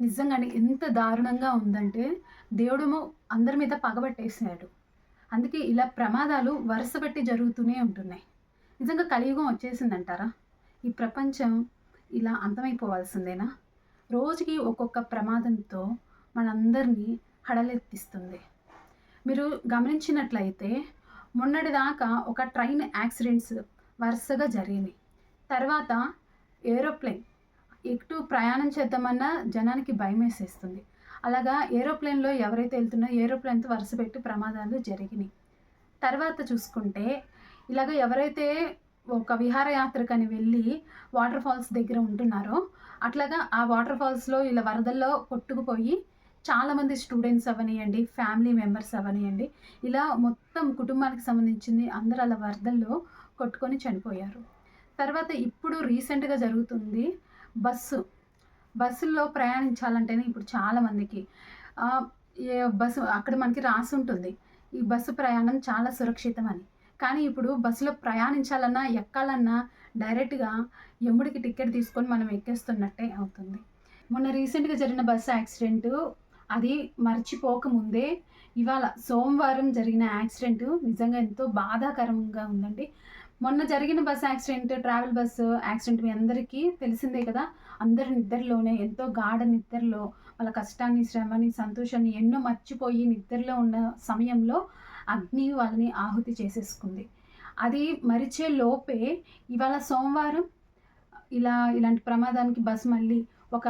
నిజంగానే ఎంత దారుణంగా ఉందంటే దేవుడేమో అందరి మీద పగబట్టేసాడు అందుకే ఇలా ప్రమాదాలు వరుసపెట్టి జరుగుతూనే ఉంటున్నాయి. నిజంగా కలియుగం వచ్చేసిందంటారా? ఈ ప్రపంచం ఇలా అంతమైపోవాల్సిందేనా? రోజుకి ఒక్కొక్క ప్రమాదంతో మనందరినీ హడలెత్తిస్తుంది. మీరు గమనించినట్లయితే మొన్నటిదాకా ఒక ట్రైన్ యాక్సిడెంట్స్ వరుసగా జరిగినాయి. తర్వాత ఏరోప్లేన్ ఇటు ప్రయాణం చేద్దామన్నా జనానికి భయం వేసేస్తుంది. అలాగా ఏరోప్లేన్లో ఎవరైతే వెళ్తున్నారో ఏరోప్లేన్తో వరుస పెట్టి ప్రమాదాలు జరిగినాయి. తర్వాత చూసుకుంటే ఇలాగ ఎవరైతే ఒక విహారయాత్రకని వెళ్ళి వాటర్ ఫాల్స్ దగ్గర ఉంటున్నారో అట్లాగా ఆ వాటర్ ఫాల్స్లో ఇలా వరదల్లో కొట్టుకుపోయి చాలామంది స్టూడెంట్స్ అవనియండి ఫ్యామిలీ మెంబర్స్ అవనియండి ఇలా మొత్తం కుటుంబానికి సంబంధించింది అందరూ అలా వరదల్లో కొట్టుకొని చనిపోయారు. తర్వాత ఇప్పుడు రీసెంట్గా జరుగుతుంది బస్సు. బస్సుల్లో ప్రయాణించాలంటేనే ఇప్పుడు చాలామందికి ఏ బస్సు అక్కడ మనకి రాసి ఉంటుంది. ఈ బస్సు ప్రయాణం చాలా సురక్షితం అని కానీ ఇప్పుడు బస్సులో ప్రయాణించాలన్నా ఎక్కాలన్నా డైరెక్ట్గా ఎముడికి టికెట్ తీసుకొని మనం ఎక్కేస్తున్నట్టే అవుతుంది. మొన్న రీసెంట్గా జరిగిన బస్సు యాక్సిడెంట్ అది మర్చిపోకముందే ఇవాళ సోమవారం జరిగిన యాక్సిడెంట్ నిజంగా ఎంతో బాధాకరంగా ఉందండి. మొన్న జరిగిన bus accident travel bus accident మీ అందరికీ తెలిసిందే కదా? అందరి నిద్రలోనే ఎంతో గాఢ నిద్రలో వాళ్ళ కష్టాన్ని శ్రమని సంతోషాన్ని ఎన్నో మర్చిపోయి నిద్రలో ఉన్న సమయంలో అగ్ని వాళ్ళని ఆహుతి చేసేసుకుంది. అది మరిచే లోపే ఇవాళ సోమవారం ఇలా ఇలాంటి ప్రమాదానికి బస్ మళ్ళీ ఒక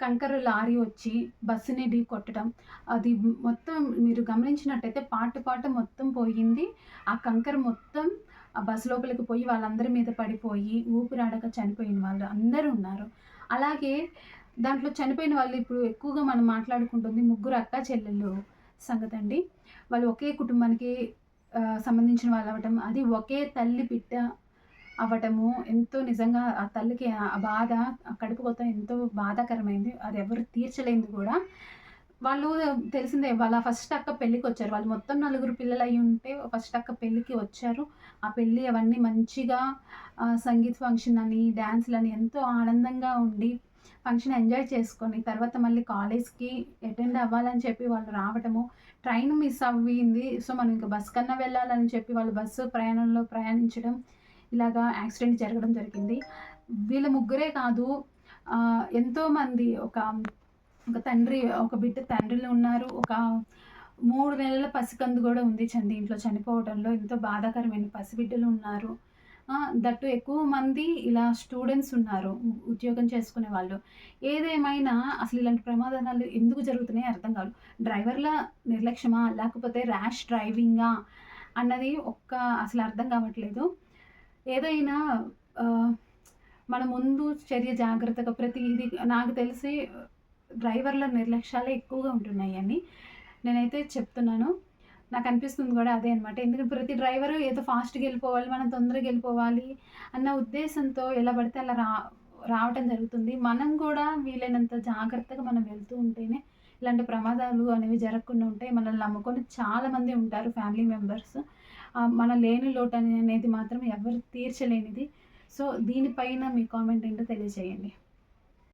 కంకర లారీ వచ్చి బస్సుని ఢీ కొట్టడం. అది మొత్తం మీరు గమనించినట్టయితే పాటు పాట మొత్తం పోయింది. ఆ కంకర మొత్తం ఆ బస్సు లోపలికి పోయి వాళ్ళందరి మీద పడిపోయి ఊపిరాడక చనిపోయిన వాళ్ళు అందరూ ఉన్నారు. అలాగే దాంట్లో చనిపోయిన వాళ్ళు ఇప్పుడు ఎక్కువగా మనం మాట్లాడుకుంటుంది ముగ్గురు అక్క చెల్లెళ్ళు సంగతి అండి. వాళ్ళు ఒకే కుటుంబానికి సంబంధించిన వాళ్ళు అవ్వటం అది ఒకే తల్లి బిడ్డ అవ్వటము ఎంతో నిజంగా ఆ తల్లికి ఆ బాధ కడుపు కొత్త ఎంతో బాధాకరమైంది అది ఎవరు తీర్చలేంది కూడా వాళ్ళు తెలిసిందే వాళ్ళ ఫస్ట్ అక్క పెళ్ళికి వచ్చారు. వాళ్ళు మొత్తం నలుగురు పిల్లలు అయి ఉంటే ఫస్ట్ అక్క పెళ్ళికి వచ్చారు. ఆ పెళ్ళి అవన్నీ మంచిగా సంగీత్ ఫంక్షన్ అని డ్యాన్స్లని ఎంతో ఆనందంగా ఉండి ఫంక్షన్ ఎంజాయ్ చేసుకొని తర్వాత మళ్ళీ కాలేజ్కి అటెండ్ అవ్వాలని చెప్పి వాళ్ళు రావటము ట్రైన్ మిస్ అవ్వింది. సో మనం ఇంకా బస్ కన్నా వెళ్ళాలని చెప్పి వాళ్ళు బస్సు ప్రయాణంలో ప్రయాణించడం ఇలాగా యాక్సిడెంట్ జరగడం జరిగింది. వీళ్ళ ముగ్గురే కాదు ఎంతోమంది ఒక ఒక తండ్రి ఒక బిడ్డ తండ్రిలో ఉన్నారు. ఒక మూడు నెలల పసికందు కూడా ఉంది చంది ఇంట్లో చనిపోవడంలో. ఎంతో బాధాకరమైన పసిబిడ్డలు ఉన్నారు. దట్టు ఎక్కువ మంది ఇలా స్టూడెంట్స్ ఉన్నారు ఉద్యోగం చేసుకునే వాళ్ళు. ఏదేమైనా అసలు ఇలాంటి ప్రమాదాలు ఎందుకు జరుగుతున్నాయి అర్థం కాదు. డ్రైవర్ల నిర్లక్ష్యమా? లేకపోతే ర్యాష్ డ్రైవింగా? అన్నది ఒక్క అసలు అర్థం కావట్లేదు. ఏదైనా మన ముందు చర్య జాగ్రత్తగా ప్రతి ఇది నాకు తెలిసి డ్రైవర్ల నిర్లక్ష్యాలే ఎక్కువగా ఉంటున్నాయి అని నేనైతే చెప్తున్నాను. నాకు అనిపిస్తుంది కూడా అదే అనమాట ఎందుకంటే ప్రతి డ్రైవరు ఏదో ఫాస్ట్గా వెళ్ళిపోవాలి మనం తొందరగా వెళ్ళిపోవాలి అన్న ఉద్దేశంతో ఎలా పడితే అలా రా రావటం జరుగుతుంది. మనం కూడా వీలైనంత జాగ్రత్తగా మనం వెళ్తూ ఉంటేనే ఇలాంటి ప్రమాదాలు అనేవి జరగకుండా ఉంటాయి మనల్ని నమ్ముకొని చాలామంది ఉంటారు ఫ్యామిలీ మెంబర్స్. మన లేని లోటు అనేది మాత్రం ఎవరు తీర్చలేనిది. సో దీనిపైన మీ కామెంట్ ఏంటో తెలియజేయండి.